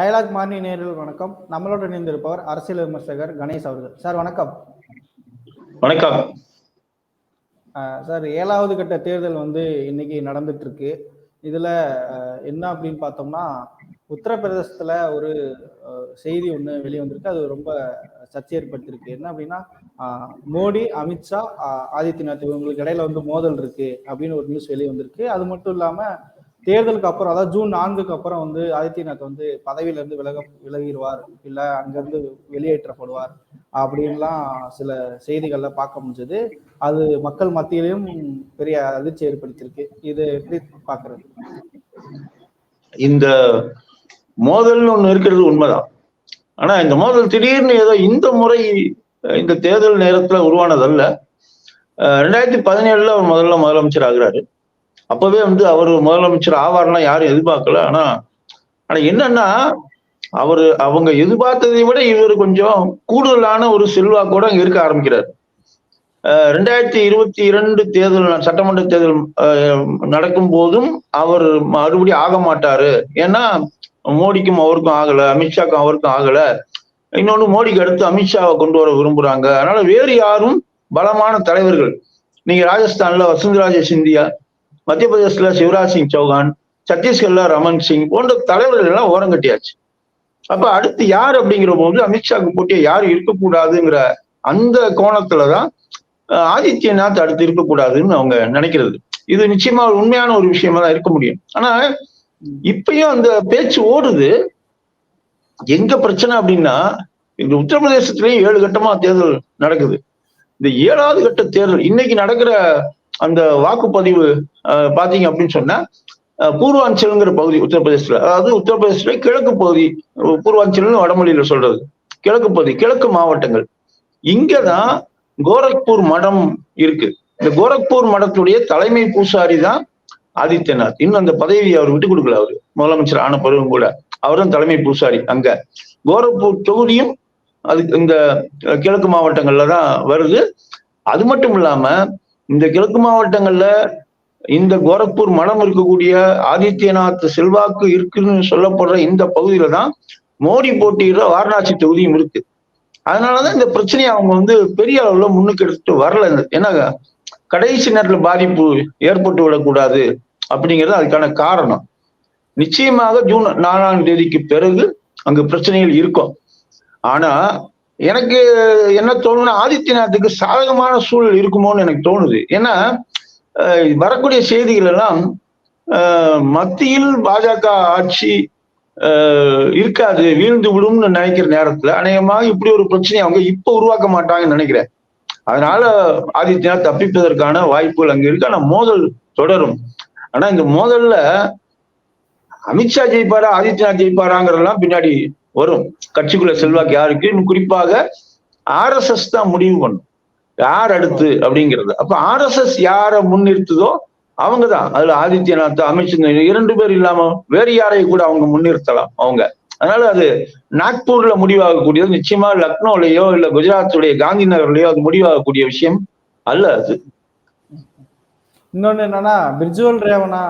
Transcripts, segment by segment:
Dialogue மார்னி நேரில் வணக்கம். நம்மளோட இணைந்திருப்பவர் அரசியல் விமர்சகர் கணேஷ் அவர்கள். சார் வணக்கம். வணக்கம். சார் ஏழாவது கட்ட தேர்தல் வந்து இன்னைக்கு நடந்துட்டு இருக்கு இதுல என்ன அப்படின்னு பார்த்தோம்னா உத்தரப்பிரதேசத்துல ஒரு செய்தி ஒன்று வெளியே வந்திருக்கு அது ரொம்ப சர்ச்சை ஏற்படுத்தியிருக்கு. என்ன அப்படின்னா மோடி அமித்ஷா ஆதித்யநாத் இவங்களுக்கு இடையில வந்து மோதல் இருக்கு அப்படின்னு ஒரு நியூஸ் வெளியே வந்திருக்கு அது மட்டும் இல்லாம தேர்தலுக்கு அப்புறம் அதாவது ஜூன் நான்குக்கு அப்புறம் வந்து ஆதித்யநாத் வந்து பதவியில இருந்து விலக விலகிடுவார். இல்ல அங்கிருந்து வெளியேற்றப்படுவார் அப்படின்லாம் சில செய்திகள்ல பார்க்க முடிஞ்சது. அது மக்கள் மத்தியிலையும் பெரிய அதிர்ச்சி ஏற்படுத்தியிருக்கு. இது எப்படி பாக்குறது இந்த மோதல்னு ஒண்ணு இருக்கிறது உண்மைதான். ஆனா இந்த மோதல் திடீர்னு ஏதோ இந்த முறை இந்த தேர்தல் நேரத்துல உருவானதல்ல. ரெண்டாயிரத்தி பதினேழுல அவர் முதல்ல முதலமைச்சர் ஆகுறாரு. அப்பவே வந்து அவர் முதலமைச்சர் ஆவார்னா யாரும் எதிர்பார்க்கல. ஆனா ஆனா என்னன்னா அவரு அவங்க எதிர்பார்த்ததை விட இவர் கொஞ்சம் கூடுதலான ஒரு செல்வாக்கோட அங்க இருக்க ஆரம்பிக்கிறார். ரெண்டாயிரத்தி இருபத்தி இரண்டு தேர்தல் சட்டமன்ற தேர்தல் நடக்கும் போதும் அவர் மறுபடியும் ஆக மாட்டாரு. ஏன்னா மோடிக்கும் அவருக்கும் ஆகல அமித்ஷாக்கும் அவருக்கும் ஆகல. இன்னொன்னு மோடிக்கு அடுத்து அமித்ஷாவை கொண்டு வர விரும்புறாங்க. அதனால வேறு யாரும் பலமான தலைவர்கள். நீங்க ராஜஸ்தான்ல வசுந்தராஜ சிந்தியா மத்திய பிரதேசத்துல சிவராஜ் சிங் சௌகான் சத்தீஸ்கர்ல ரமன் சிங் போன்ற தலைவர்கள் எல்லாம் ஓரம் கட்டியாச்சு. அப்ப அடுத்து யார் அப்படிங்கிற போது அமித்ஷாக்கு போட்டிய யாரும் இருக்கக்கூடாதுங்கிற அந்த கோணத்துலதான் ஆதித்யநாத் அடுத்து இருக்கக்கூடாதுன்னு அவங்க நினைக்கிறது. இது நிச்சயமா ஒரு உண்மையான ஒரு விஷயமா தான் இருக்க முடியும். ஆனா இப்பயும் அந்த பேச்சு ஓடுது. எங்க பிரச்சனை அப்படின்னா இந்த உத்தரப்பிரதேசத்திலேயும் ஏழு கட்டமா தேர்தல் நடக்குது. இந்த ஏழாவது கட்ட தேர்தல் இன்னைக்கு நடக்கிற அந்த வாக்குப்பதிவு அஹ், பாத்தீங்க அப்படின்னு சொன்னா அஹ், பூர்வாஞ்சல்ங்கிற பகுதி உத்தரப்பிரதேசத்துல அதாவது உத்தரப்பிரதேசத்துல கிழக்கு பகுதி பூர்வாஞ்சல்னு வடமொழியில சொல்றது. கிழக்கு பகுதி கிழக்கு மாவட்டங்கள். இங்கதான் கோரக்பூர் மடம் இருக்கு. இந்த கோரக்பூர் மடத்துடைய தலைமை பூசாரி தான் ஆதித்யநாத். இன்னும் அந்த பதவியை அவர் விட்டு கொடுக்கல அவரு. முதலமைச்சர் ஆன பிறகும் கூட. அவரும் தலைமை பூசாரி அங்க. கோரக்பூர் தொகுதியும் அது இந்த கிழக்கு மாவட்டங்கள்ல தான் வருது. அது மட்டும் இல்லாம இந்த கிழக்கு மாவட்டங்கள்ல இந்த கோரக்பூர் மடம் இருக்கக்கூடிய ஆதித்யநாத் செல்வாக்கு இருக்குன்னு சொல்லப்படுற இந்த பகுதியில தான் மோடி போட்டியிடுற வாரணாசி தொகுதியும் இருக்கு. அதனாலதான் இந்த பிரச்சனையை அவங்க வந்து பெரிய அளவுல முன்னுக்கு எடுத்துட்டு வரல. ஏன்னா கடைசி நேரத்துல பாதிப்பு ஏற்பட்டு விடக்கூடாது அப்படிங்கிறது அதுக்கான காரணம். நிச்சயமாக ஜூன் நாலாம் தேதிக்கு பிறகு அங்கு பிரச்சனைகள் இருக்கும். ஆனா எனக்கு என்ன தோணுன்னா ஆதித்யநாத்துக்கு சாதகமான சூழல் இருக்குமோன்னு எனக்கு தோணுது. ஏன்னா வரக்கூடிய செய்திகள் எல்லாம் மத்தியில் பாஜக ஆட்சி இருக்காது வீழ்ந்து விடும்னு நினைக்கிற நேரத்துல அநேகமாக இப்படி ஒரு பிரச்சனையை அவங்க இப்ப உருவாக்க மாட்டாங்கன்னு நினைக்கிறேன். அதனால ஆதித்யநாத் தப்பிப்பதற்கான வாய்ப்புகள் அங்க இருக்கு. ஆனா மோதல் தொடரும். ஆனா இந்த மோதல்ல அமித்ஷா ஜெயிப்பாரா ஆதித்யநாத் ஜெயிப்பாராங்கிறதெல்லாம் பின்னாடி வரும். கட்சிக்குள்ள செல்வாக்கு யாருக்கு? குறிப்பாக ஆர்எஸ்எஸ் தான் முடிவு பண்ணும். யார் அடுத்து அப்படிங்கிறது. அப்ப ஆர்எஸ்எஸ் யாரை முன்னிறுத்துதோ அவங்க தான். அதுல ஆதித்யநாத் அமைச்சர் இரண்டு பேர் இல்லாம வேறு யாரையும் கூட அவங்க முன்னிறுத்தலாம் அவங்க. அதனால அது நாக்பூர்ல முடிவாகக்கூடியது. நிச்சயமா லக்னோலயோ இல்ல குஜராத்துடைய காந்தி நகர்லயோ அது முடிவாகக்கூடிய விஷயம் அல்ல அது. இன்னொன்னு என்னன்னா பிரிஜுவல் ரேவனா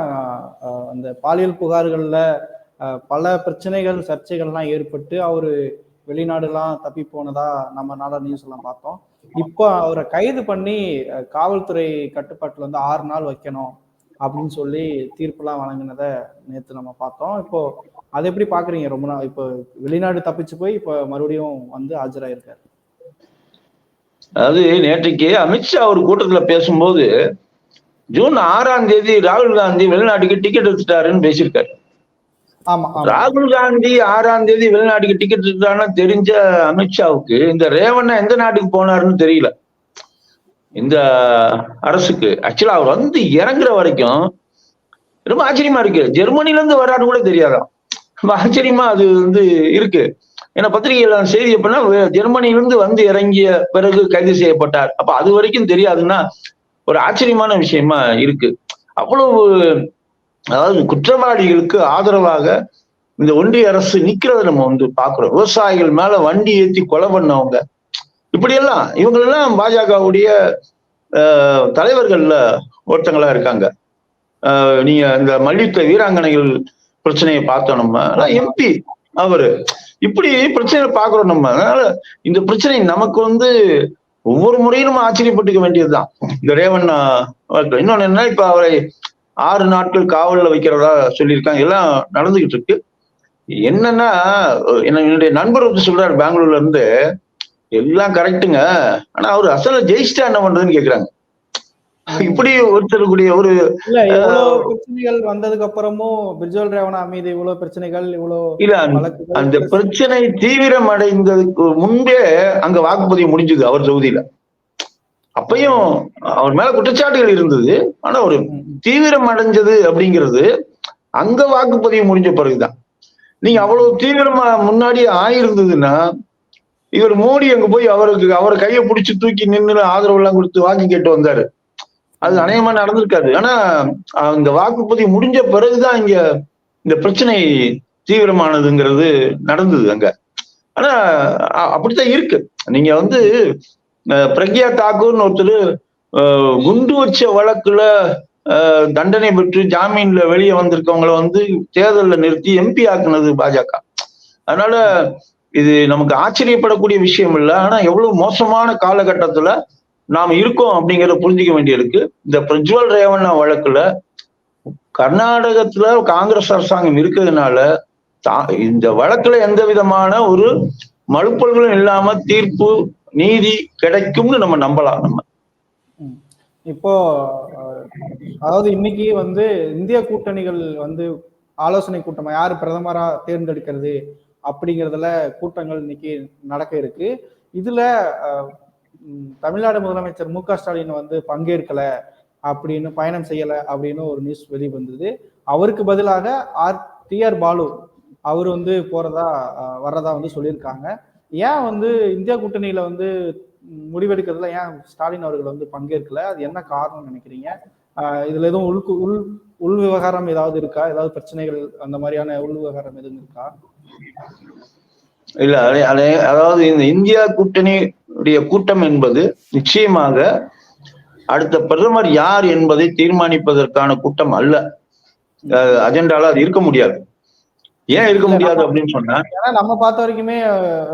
அஹ், அந்த பாலியல் புகார்கள்ல பல பிரச்சனைகள் சர்ச்சைகள்லாம் ஏற்பட்டு அவரு வெளிநாடுலாம் தப்பி போனதா நம்ம நாட நியூஸ் எல்லாம் பார்த்தோம். இப்போ அவரை கைது பண்ணி காவல்துறை கட்டுப்பாட்டுல வந்து ஆறு நாள் வைக்கணும் அப்படின்னு சொல்லி தீர்ப்புலாம் வழங்கினதை நேற்று நம்ம பார்த்தோம். இப்போ அதை எப்படி பாக்குறீங்க ரொம்ப நாள் இப்போ வெளிநாடு தப்பிச்சு போய் இப்போ மறுபடியும் வந்து ஆஜராயிருக்காரு. அதாவது நேற்றைக்கு அமித்ஷா ஒரு கூட்டத்துல பேசும்போது ஜூன் ஆறாம் தேதி ராகுல் காந்தி வெளிநாட்டுக்கு டிக்கெட் எடுத்துட்டாருன்னு பேசியிருக்காரு. ராகுல் காந்தி ஆறாம் தேதி வெளிநாட்டுக்கு டிக்கெட் இருக்கான்னு தெரிஞ்ச அமித்ஷாவுக்கு இந்த ரேவண்ணா எந்த நாட்டுக்கு போனாருன்னு தெரியல. இந்த அரசுக்கு. ஆக்சுவலா அவர் வந்து இறங்குற வரைக்கும் ரொம்ப ஆச்சரியமா இருக்கு. ஜெர்மனில இருந்து வரான்னு கூட தெரியாதான். ரொம்ப ஆச்சரியமா அது வந்து இருக்கு. ஏன்னா பத்திரிகையில செய்தி எப்படின்னா வே- ஜெர்மனியிலிருந்து வந்து இறங்கிய பிறகு கைது செய்யப்பட்டார். அப்ப அது வரைக்கும் தெரியாதுன்னா ஒரு ஆச்சரியமான விஷயமா இருக்கு. அவ்வளவு அதாவது குற்றவாளிகளுக்கு ஆதரவாக இந்த ஒன்றிய அரசு நிக்கிறத நம்ம வந்து பாக்குறோம் விவசாயிகள் மேல வண்டி ஏத்தி கொலை பண்ணவங்க. இப்படியெல்லாம் இவங்களெல்லாம் பாஜகவுடைய தலைவர்கள்ல ஒருத்தங்களா இருக்காங்க. ஆஹ், நீங்க இந்த மல்யுத்த வீராங்கனைகள் பிரச்சனையை பார்த்தோம் நம்ம. எம்பி அவரு இப்படி பிரச்சனை பாக்குறோம் நம்ம. அதனால இந்த பிரச்சனை நமக்கு வந்து ஒவ்வொரு முறையும் நம்ம ஆச்சரியப்பட்டுக்க வேண்டியதுதான். இந்த ரேவண்ணா இன்னொன்னு என்ன இப்ப அவரை ஆறு நாட்கள் காவல்ல வைக்கிறதா சொல்லியிருக்காங்க. எல்லாம் நடந்துகிட்டு இருக்கு. என்னன்னா என்ன- என்னுடைய நண்பர் வந்து சொல்றாரு பெங்களூர்ல இருந்து. எல்லாம் கரெக்ட்டுங்க. ஆனா அவர் அசல ஜெயிச்சிட்டா என்ன பண்றதுன்னு கேக்குறாங்க. இப்படி ஒருத்தர் கூடிய ஒரு பிரச்சனைகள் வந்ததுக்கு அப்புறமும் பிரிஜோல் ரேவணா மீது இவ்வளவு பிரச்சனைகள் இவ்வளவு இல்ல அந்த- பிரச்சனை. தீவிரம் அடைந்ததுக்கு முன்பே அங்க வாக்குப்பதிவு முடிஞ்சது அவர் தொகுதியில. அப்பயும் அவர் மேல குற்றச்சாட்டுகள் இருந்தது. ஆனா ஒரு தீவிரம் அடைஞ்சது அப்படிங்கிறது அங்க வாக்குப்பதிவு முடிஞ்ச பிறகுதான். நீங்க அவ்வளவு தீவிரமா முன்னாடி ஆயிருந்ததுன்னா இவர் மோடி அங்க போய் அவருக்கு அவர் கையை பிடிச்சு தூக்கி நின்று ஆதரவு எல்லாம் கொடுத்து வாக்கு கேட்டு வந்தாரு. அது அநேகமா நடந்திருக்காது. ஆனா அந்த வாக்குப்பதிவு முடிஞ்ச பிறகுதான் இங்க இந்த பிரச்சனை தீவிரமானதுங்கிறது நடந்தது அங்க. ஆனா அப்படித்தான் இருக்கு. நீங்க வந்து பிரக்யா தாக்கூர்னு ஒருத்தர் குண்டு வச்ச வழக்குல தண்டனை பெற்று ஜாமீன்ல வெளியே வந்திருக்கவங்களை வந்து தேர்தலில் நிறுத்தி எம்பி ஆக்குனது பாஜக. அதனால இது நமக்கு ஆச்சரியப்படக்கூடிய விஷயம் இல்லை. ஆனா எவ்வளவு மோசமான காலகட்டத்துல நாம் இருக்கோம் அப்படிங்கிறத புரிஞ்சுக்க வேண்டியிருக்கு. இந்த பிரஜ்வல் ரேவண்ணா வழக்குல கர்நாடகத்துல காங்கிரஸ் அரசாங்கம் இருக்கிறதுனால இந்த வழக்குல எந்த விதமான ஒரு மழுப்பல்களும் இல்லாம தீர்ப்பு நீதி கிடைக்கும்னு நம்ம நம்பலாம் நம்ம. இப்போ அதாவது இன்னைக்கு வந்து இந்திய கூட்டணிகள் வந்து ஆலோசனை கூட்டமா யார் பிரதமரா தேர்ந்தெடுக்கிறது அப்படிங்கிறதுல கூட்டங்கள் இன்னைக்கு நடக்க இருக்கு. இதுல தமிழ்நாடு முதலமைச்சர் மு க ஸ்டாலின் வந்து பங்கேற்கல அப்படின்னு பயணம் செய்யல அப்படின்னு ஒரு நியூஸ் வெளிவந்தது. அவருக்கு பதிலாக ஆர் டி ஆர் பாலு அவர் வந்து போறதா வர்றதா வந்து சொல்லியிருக்காங்க. ஏன் வந்து இந்தியா கூட்டணியில வந்து முடிவெடுக்கிறதுல ஏன் ஸ்டாலின் அவர்கள் வந்து பங்கேற்கல? அது என்ன காரணம் நினைக்கிறீங்க? இதுல எதுவும் உள் உள் உள் விவகாரம் ஏதாவது இருக்கா? ஏதாவது பிரச்சனைகள் அந்த மாதிரியான உள் விவகாரம் எதுவும் இருக்கா? இல்ல அதே அதே அதாவது இந்த இந்தியா கூட்டணியுடைய கூட்டம் என்பது நிச்சயமாக அடுத்த பிரதமர் யார் என்பதை தீர்மானிப்பதற்கான கூட்டம் அல்ல. அஜெண்டால அது இருக்க முடியாது. ஏன் இருக்க முடியாது அப்படின்னு சொன்னா? ஏன்னா நம்ம பார்த்த வரைக்குமே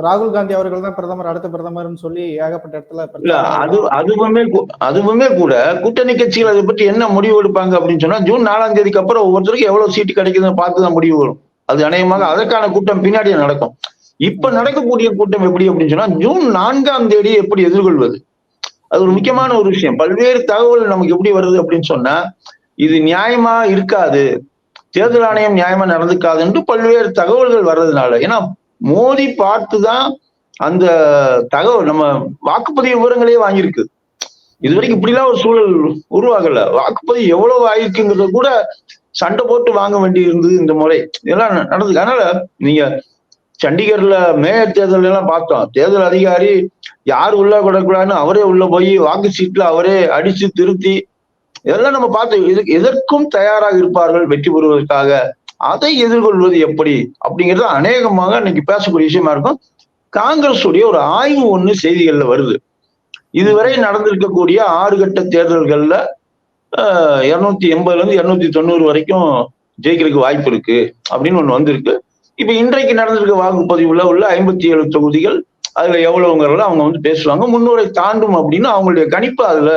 ராகுல் காந்தி அவர்கள் தான் பிரதமர் அடுத்த பிரதமர்னு சொல்லி ஏகப்பட்ட இடத்துல இல்ல அது அதுவுமே அதுவுமே கூட கூட்டணி கட்சிகள் அதை பற்றி என்ன முடிவு எடுப்பாங்க அப்படின்னு சொன்னா ஜூன் நாலாம் தேதிக்கு அப்புறம் ஒவ்வொருத்தருக்கும் எவ்வளவு சீட்டு கிடைக்குதுன்னு பார்த்து தான் முடிவு வரும். அது அநேகமாக அதற்கான கூட்டம் பின்னாடி நடக்கும். இப்ப நடக்கக்கூடிய கூட்டம் எப்படி அப்படின்னு சொன்னா ஜூன் நான்காம் தேதி எப்படி எதிர்கொள்வது? அது ஒரு முக்கியமான ஒரு விஷயம். பல்வேறு தகவல் நமக்கு எப்படி வருது அப்படின்னு சொன்னா இது நியாயமா இருக்காது? தேர்தல் ஆணையம் நியாயமா நடந்துக்காது என்று பல்வேறு தகவல்கள் வர்றதுனால. ஏன்னா மோடி பார்த்துதான் அந்த தகவல் நம்ம வாக்குப்பதிவு விவரங்களே வாங்கியிருக்கு. இதுவரைக்கும் இப்படிலாம் ஒரு சூழல் உருவாகல. வாக்குப்பதிவு எவ்வளவு ஆயிருக்குங்கிறத கூட சண்டை போட்டு வாங்க வேண்டி இருந்தது இந்த முறை. இதெல்லாம் நடந்தது அதனால நீங்க சண்டிகர்ல மேயர் தேர்தல் எல்லாம் பார்த்தோம். தேர்தல் அதிகாரி யார் உள்ள விடக்கூடாதுன்னு அவரே உள்ள போய் வாக்கு சீட்ல அவரே அடிச்சு திருத்தி இதெல்லாம் நம்ம பார்த்தோம் இது எதற்கும் தயாராக இருப்பார்கள் வெற்றி பெறுவதற்காக அதை எதிர்கொள்வது எப்படி அப்படிங்கிறது அநேகமாக இன்னைக்கு பேசக்கூடிய விஷயமா இருக்கும். காங்கிரஸ் உடைய ஒரு ஆய்வு ஒண்ணு செய்திகள்ல வருது. இதுவரை நடந்திருக்கக்கூடிய ஆறு கட்ட தேர்தல்கள்ல இருநூத்தி எண்பதுல இருந்து இருநூத்தி தொண்ணூறு வரைக்கும் ஜெயிக்கிறதுக்கு வாய்ப்பு இருக்கு அப்படின்னு ஒண்ணு வந்திருக்கு. இப்ப இன்றைக்கு நடந்திருக்க வாக்குப்பதிவுல உள்ள ஐம்பத்தி ஏழு தொகுதிகள் அதுல எவ்வளவுங்கிறத அவங்க வந்து பேசுவாங்க. முன்னூரை தாண்டும் அப்படின்னு அவங்களுடைய கணிப்பு அதுல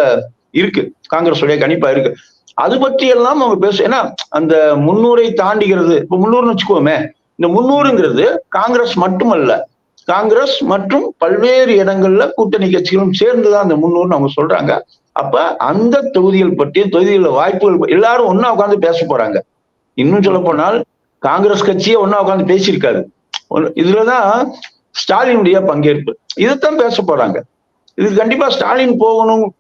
இருக்கு. காங்கிரஸ் உடைய கணிப்பா இருக்கு. அது பற்றி எல்லாம் அவங்க பேச ஏன்னா அந்த முன்னூரை தாண்டிகிறது இப்ப முன்னூறுன்னு வச்சுக்கோமே இந்த முன்னூறுங்கிறது காங்கிரஸ் மட்டுமல்ல காங்கிரஸ் மற்றும் பல்வேறு இடங்கள்ல கூட்டணி கட்சிகளும் சேர்ந்துதான் அந்த முன்னூறுன்னு அவங்க சொல்றாங்க. அப்ப அந்த தொகுதிகள் பற்றி தொகுதிகளில் வாய்ப்புகள் எல்லாரும் ஒன்னா உட்காந்து பேச போறாங்க. இன்னும் சொல்ல போனால் காங்கிரஸ் கட்சியே ஒன்னா உட்காந்து பேசியிருக்காரு. இதுலதான் ஸ்டாலினுடைய பங்கேற்பு. இதைத்தான் பேச போறாங்க. இது கண்டிப்பா ஸ்டாலின் போகணும்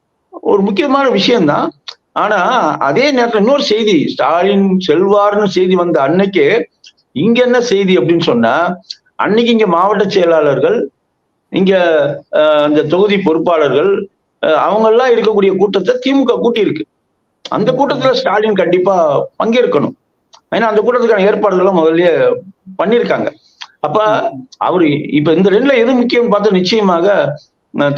ஒரு முக்கியமான விஷயம்தான் ஆனா அதே நேரத்துல இன்னொரு செய்தி ஸ்டாலின் செல்வார்னு செய்தி வந்த அன்னைக்கு இங்க என்ன செய்தி அப்படின்னு சொன்னா அன்னைக்கு இங்க மாவட்ட செயலாளர்கள் இங்க அஹ், அந்த தொகுதி பொறுப்பாளர்கள் அஹ், அவங்க எல்லாம் இருக்கக்கூடிய கூட்டத்தை திமுக கூட்டி இருக்கு அந்த கூட்டத்துல ஸ்டாலின் கண்டிப்பா பங்கேற்கணும். ஏன்னா அந்த கூட்டத்துக்கான ஏற்பாடுகள்லாம் முதல்லயே பண்ணியிருக்காங்க. அப்ப அவரு இப்ப இந்த ரெண்டுல எது முக்கியம் பார்த்தா நிச்சயமாக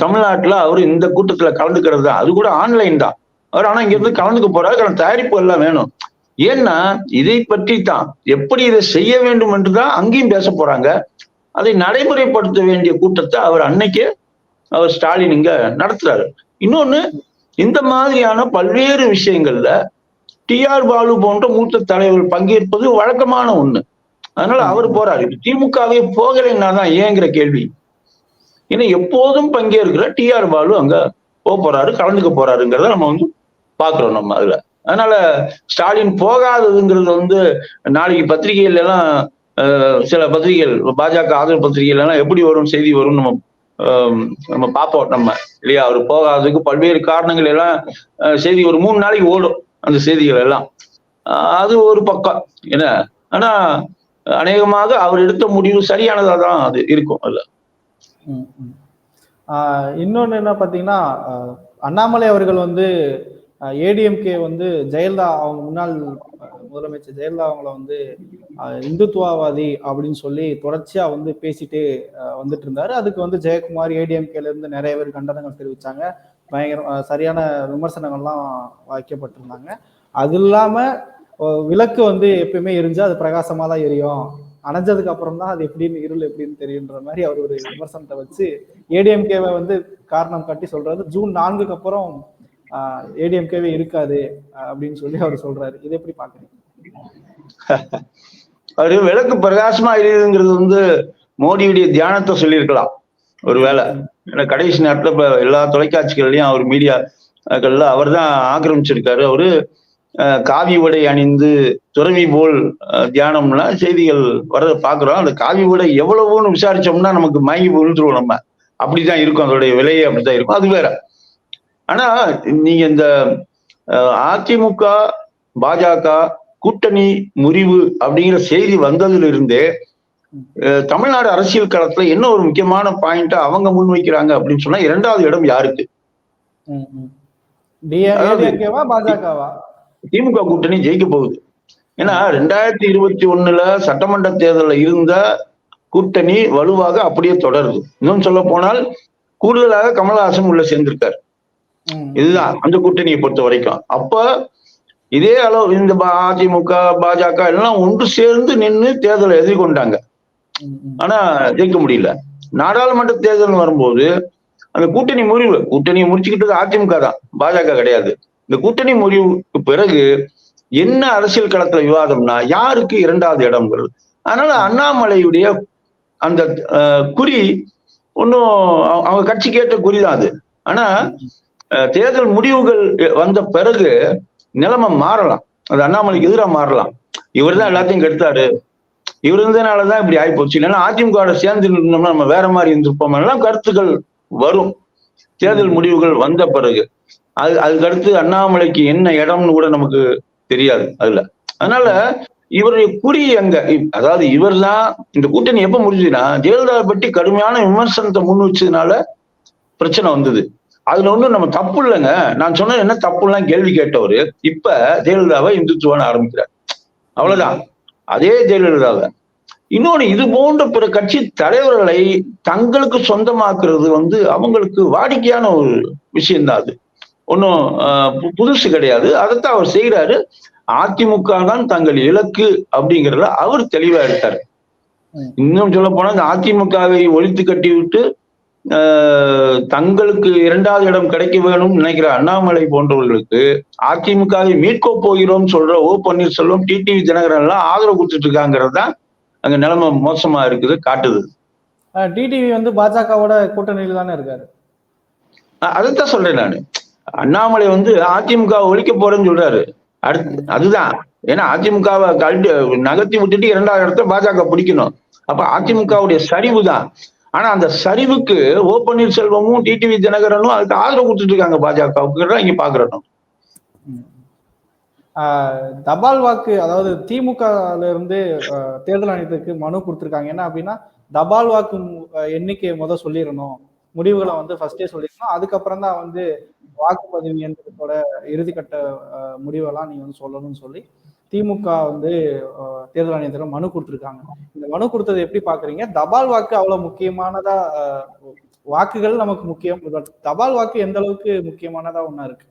தமிழ்நாட்டில் அவர் இந்த கூட்டத்தில் கலந்துக்கிறது தான். அது கூட ஆன்லைன் தான். அவர் ஆனால் இங்கேருந்து கலந்துக்க போறாரு. அதுக்கான தயாரிப்பு எல்லாம் வேணும். ஏன்னா இதை பற்றி தான் எப்படி இதை செய்ய வேண்டும் என்று தான் அங்கேயும் பேச போறாங்க. அதை நடைமுறைப்படுத்த வேண்டிய கூட்டத்தை அவர் அன்னைக்கு அவர் ஸ்டாலின் இங்க நடத்துறாரு. இன்னொன்னு இந்த மாதிரியான பல்வேறு விஷயங்கள்ல டி ஆர் பாலு போன்ற மூத்த தலைவர்கள் பங்கேற்பது வழக்கமான ஒண்ணு. அதனால அவர் போறாரு. திமுகவே போகலைன்னா தான் ஏங்கிற கேள்வி. ஏன்னா எப்போதும் பங்கேற்கிற டிஆர் பாலு அங்க போக போறாரு கலந்துக்க போறாருங்கிறத நம்ம வந்து பாக்குறோம் நம்ம அதுல. அதனால ஸ்டாலின் போகாததுங்கிறது வந்து நாளைக்கு பத்திரிகைகள் எல்லாம் சில பத்திரிகைகள் பாஜக ஆதரவு பத்திரிகைகள் எல்லாம் எப்படி வரும் செய்தி வரும் நம்ம நம்ம பார்ப்போம் நம்ம இல்லையா? அவர் போகாததுக்கு பல்வேறு காரணங்கள் எல்லாம் செய்தி ஒரு மூணு நாளைக்கு ஓடும் அந்த செய்திகள் எல்லாம். அது ஒரு பக்கம். என்ன? ஆனா அநேகமாக அவர் எடுத்த முடிவு சரியானதா தான் அது இருக்கும் அதுல. ம், ம். என்ன பார்த்தீங்கன்னா அண்ணாமலை அவர்கள் வந்து ஏடிஎம்கே வந்து ஜெயலலிதா அவங்க முன்னாள் முதலமைச்சர் ஜெயலலிதா அவங்கள வந்து இந்துத்துவாவாதி இந்துத்துவவாதி அப்படின்னு சொல்லி தொடர்ச்சியா வந்து பேசிட்டு வந்துட்டு இருந்தாரு. அதுக்கு வந்து ஜெயக்குமார் ஏடிஎம்கேல இருந்து நிறைய பேர் கண்டனங்கள் தெரிவிச்சாங்க. பயங்கர சரியான விமர்சனங்கள்லாம் வைக்கப்பட்டிருந்தாங்க. அது இல்லாம விளக்கு வந்து எப்பயுமே எரிஞ்சா அது பிரகாசமா தான் எரியும். அணைஞ்சதுக்கு அப்புறம் தான் அது எப்படின்னு இருள் எப்படின்னு தெரியுன்ற மாதிரி அவர் ஒரு விமர்சனத்தை வச்சு ஏடிஎம்கேவை வந்து காரணம் காட்டி சொல்றாரு. ஜூன் நான்குக்கு அப்புறம் ஏடிஎம்கேவே இருக்காது அப்படின்னு சொல்லி அவர் சொல்றாரு. இதை எப்படி பாக்குறீங்க அவரு விளக்கு பிரகாசமா எரியுதுங்கிறது வந்து மோடியுடைய தியானத்தை சொல்லியிருக்கலாம். ஒருவேளை ஏன்னா கடைசி நேரத்துல இப்ப எல்லா தொலைக்காட்சிகள்லயும் அவர் மீடியாக்கள்ல அவர் தான் ஆக்கிரமிச்சிருக்காரு. அவரு காவி உடை அணிந்து துறவி போல் தியானம்னா தியானம்லாம் செய்திகள் வர பாக்குறோம். அந்த காவி உடை எவ்வளவுன்னு விசாரிச்சோம்னா நமக்கு மயங்கி விழுந்துருவோம் நம்ம. அப்படிதான் இருக்கும். அதோடைய விலையே அப்படித்தான் இருக்கும். அது வேற. ஆனா நீங்க இந்த அதிமுக பாஜக கூட்டணி முறிவு அப்படிங்கிற செய்தி வந்ததுல இருந்தே தமிழ்நாடு அரசியல் களத்துல என்ன ஒரு முக்கியமான பாயிண்டா அவங்க முன்வைக்கிறாங்க அப்படின்னு சொன்னா இரண்டாவது இடம் யாருக்கு? அதாவது- பாஜகவா? திமுக கூட்டணி ஜெயிக்க போகுது. ஏன்னா ரெண்டாயிரத்தி இருபத்தி ஒண்ணுல சட்டமன்ற தேர்தல்ல இருந்த கூட்டணி வலுவாக அப்படியே தொடருது. இன்னும் சொல்ல போனால் கூடுதலாக கமலஹாசன் உள்ள சேர்ந்திருக்காரு. இதுதான் அந்த கூட்டணியை பொறுத்த வரைக்கும். அப்ப இதே அளவு இந்த அதிமுக பாஜக எல்லாம் ஒன்று சேர்ந்து நின்று தேர்தலை எதிர்கொண்டாங்க. ஆனா ஜெயிக்க முடியல. நாடாளுமன்ற தேர்தல் வரும்போது அந்த கூட்டணி முறிவு. கூட்டணியை முடிச்சுக்கிட்டது அதிமுக தான். பாஜக கிடையாது. இந்த கூட்டணி முடிவுக்கு பிறகு என்ன அரசியல் களத்துல விவாதம்னா யாருக்கு இரண்டாவது இடம்ங்கிறது. அதனால அண்ணாமலையுடைய அந்த அஹ், குறி ஒன்றும் அவங்க கட்சி கேட்ட குறிதான் அது. ஆனா தேர்தல் முடிவுகள் வந்த பிறகு நிலைமை மாறலாம். அது அண்ணாமலைக்கு எதிராக மாறலாம். இவர் தான் எல்லாத்தையும் கெடுத்தாரு. இவர் இருந்ததுனாலதான் இப்படி ஆகி போச்சு. இல்லைன்னா அதிமுக சேர்ந்து இருந்தோம்னா நம்ம வேற மாதிரி இருந்திருப்போம். எல்லாம் கருத்துக்கள் வரும். தேர்தல் முடிவுகள் வந்த பிறகு. அது அதுக்கு அடுத்து அண்ணாமலைக்கு என்ன இடம்னு கூட நமக்கு தெரியாது அதுல. அதனால இவருடைய குறி எங்க அதாவது இவர் தான் இந்த கூட்டணி எப்ப முடிஞ்சுன்னா ஜெயலலிதா பற்றி கடுமையான விமர்சனத்தை முன் வச்சதுனால பிரச்சனை வந்தது. அதுல ஒண்ணும் நம்ம தப்பு இல்லைங்க. நான் சொன்னது என்ன தப்புலாம் கேள்வி கேட்டவரு இப்ப ஜெயலலிதாவை இந்துத்துவான ஆரம்பிக்கிறார். அவ்வளவுதான். அதே ஜெயலலிதாவை. இன்னொன்னு இது போன்ற பிற கட்சி தலைவர்களை தங்களுக்கு சொந்தமாக்குறது வந்து அவங்களுக்கு வாடிக்கையான ஒரு விஷயம்தான் அது. ஒன்றும் புதுசு கிடையாது. அதைத்தான் அவர் செய்கிறாரு. அதிமுக தான் தங்கள் இலக்கு அப்படிங்கிறத அவர் தெளிவா ம். இன்னும் சொல்ல போனா இந்த அதிமுகவை ஒழித்து கட்டி விட்டு தங்களுக்கு இரண்டாவது இடம் கிடைக்க வேணும்னு நினைக்கிற அண்ணாமலை போன்றவர்களுக்கு அதிமுகவை மீட்க போகிறோம் சொல்ற ஓ பன்னீர்செல்வம் டிடிவி தினகரன் எல்லாம் ஆதரவு கொடுத்துட்டு இருக்காங்கிறது தான் அங்க நிலைமை மோசமா இருக்குது காட்டுது. டிடிவி வந்து பாஜகவோட கூட்டணியில் தானே இருக்காரு? அதைத்தான் சொல்றேன் நானு. அண்ணாமலை வந்து அதிமுக ஒழிக்க போறேன்னு சொல்றாரு. அடுத்து அதுதான். ஏன்னா அதிமுகவை கழட்டி நகர்த்தி விட்டுட்டு இரண்டாவது இடத்த பாஜக பிடிக்கணும். அப்ப அதிமுகவுடைய சரிவு தான் ஆனா அந்த சரிவுக்கு ஓ பன்னீர்செல்வமும் டிடிவி தினகரனும் அதுக்கு ஆதரவு கொடுத்துட்டு இருக்காங்க பாஜகவுக்கு. இங்க பாக்குறோம் ஆஹ் தபால் வாக்கு அதாவது திமுகல இருந்து தேர்தல் ஆணையத்துக்கு மனு கொடுத்துருக்காங்க. என்ன அப்படின்னா தபால் வாக்கு எண்ணிக்கையை முத சொல்லிடணும். முடிவுகளை வந்து ஃபர்ஸ்டே சொல்லிடணும். அதுக்கப்புறம் தான் வந்து வாக்குப்பதிவு இயந்திரத்தோட இறுதிக்கட்ட முடிவெல்லாம் நீங்க வந்து சொல்லணும்னு சொல்லி திமுக வந்து தேர்தல் ஆணையத்திடம் மனு கொடுத்திருக்காங்க. இந்த மனு கொடுத்தது எப்படி பாக்குறீங்க? தபால் வாக்கு அவ்வளவு முக்கியமானதா வாக்குகள் நமக்கு முக்கியம் தபால் வாக்கு எந்த அளவுக்கு முக்கியமானதா ஒண்ணா இருக்கு?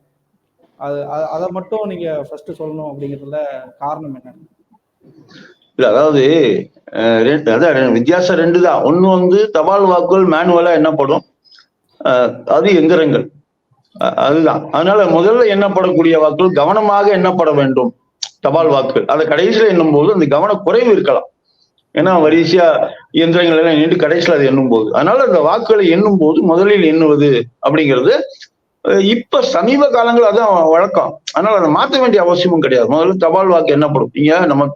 அது அதை மட்டும் நீங்க ஃபர்ஸ்ட் சொல்லணும் அப்படிங்கிறதுல காரணம் என்ன? இல்ல அதாவது அதான் வித்தியாசம் ரெண்டு தான் ஒண்ணு வந்து தபால் வாக்குகள் மேனுவலா என்ன அஹ், அது எந்திரங்கள். அதுதான். அதனால முதல்ல எண்ணப்படக்கூடிய வாக்குகள் கவனமாக எண்ணப்பட வேண்டும். தபால் வாக்குகள். அதை கடைசியில எண்ணும் போது அந்த கவன குறைவு இருக்கலாம். ஏன்னா வரிசையா இயந்திரங்கள் எல்லாம் நின்று கடைசியில அதை எண்ணும் போது அதனால அந்த வாக்குகளை எண்ணும் போது முதலில் எண்ணுவது அப்படிங்கிறது இப்ப சமீப காலங்கள் அதான் வழக்கம். அதனால அதை மாற்ற வேண்டிய அவசியமும் கிடையாது. முதல்ல தபால் வாக்கு என்னப்படும் நீங்க நம்ம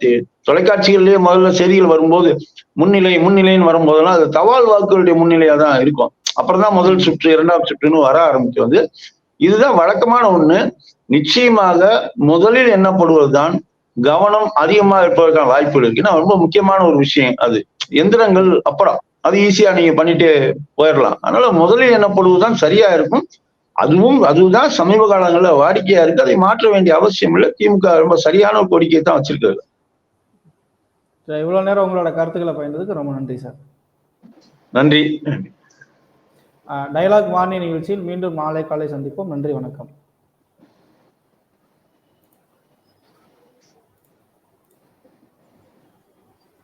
தொலைக்காட்சிகள்லயே முதல்ல செய்திகள் வரும்போது முன்னிலை முன்னிலைன்னு வரும்போதெல்லாம் அது தபால் வாக்குகளுடைய முன்னிலையா தான் இருக்கும். அப்புறம் தான் முதல் சுற்று இரண்டாம் சுற்றுன்னு வர ஆரம்பிக்கும் வந்து இதுதான் வழக்கமான ஒண்ணு. நிச்சயமாக முதலில் எண்ணப்படுவதுதான் கவனம் அதிகமாக இருப்பதற்கான வாய்ப்புகள் இருக்கு. ரொம்ப முக்கியமான ஒரு விஷயம் அது. எந்திரங்கள் அப்புறம். அது ஈஸியா நீங்க பண்ணிட்டு போயிடலாம் அதனால முதலில் எண்ணப்படுவதுதான் சரியா இருக்கும். அதுவும் அதுதான் சமீப காலங்கள்ல வாடிக்கையா இருக்கு. அதை மாற்ற வேண்டிய அவசியம் இல்லை. திமுக ரொம்ப சரியான ஒரு கோரிக்கையை தான் வச்சிருக்காரு சார், இவ்வளவு நேரம் உங்களோட கருத்துக்களை பயந்ததுக்கு ரொம்ப நன்றி சார். நன்றி. டயலாக் வாணி நிகழ்ச்சியில் மீண்டும் நாளை காலை சந்திப்போம். நன்றி வணக்கம்.